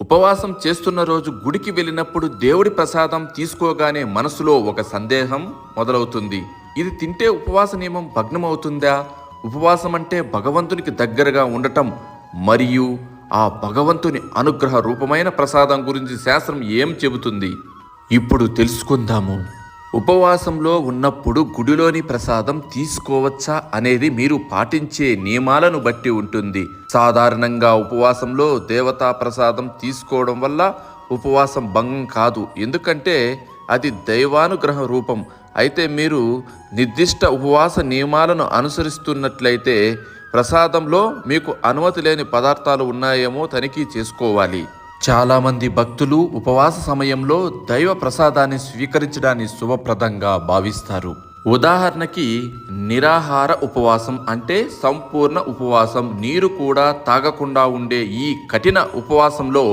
ఉపవాసం చేస్తున్న రోజు గుడికి వెళ్ళినప్పుడు దేవుడి ప్రసాదం తీసుకోగానే మనసులో ఒక సందేహం మొదలవుతుంది. ఇది తింటే ఉపవాస నియమం భగ్నమవుతుందా? ఉపవాసం అంటే భగవంతునికి దగ్గరగా ఉండటం మరియు ఆ భగవంతుని అనుగ్రహ రూపమైన ప్రసాదం గురించి శాస్త్రం ఏం చెబుతుంది? ఇప్పుడు తెలుసుకుందాము. ఉపవాసంలో ఉన్నప్పుడు గుడిలోని ప్రసాదం తీసుకోవచ్చా అనేది మీరు పాటించే నియమాలను బట్టి ఉంటుంది. సాధారణంగా ఉపవాసంలో దేవతా ప్రసాదం తీసుకోవడం వల్ల ఉపవాసం భంగం కాదు. ఎందుకంటే అది దైవానుగ్రహ రూపం. అయితే మీరు నిర్దిష్ట ఉపవాస నియమాలను అనుసరిస్తున్నట్లయితే ప్రసాదంలో మీకు అనుమతి లేని పదార్థాలు ఉన్నాయేమో తనిఖీ చేసుకోవాలి. చాలామంది భక్తులు ఉపవాస సమయంలో దైవ ప్రసాదాన్ని స్వీకరించడాన్ని శుభప్రదంగా భావిస్తారు. ఉదాహరణకి నిరాహార ఉపవాసం అంటే సంపూర్ణ ఉపవాసం నీరు కూడా తాగకుండా ఉండే ఈ కఠిన ఉపవాసంలో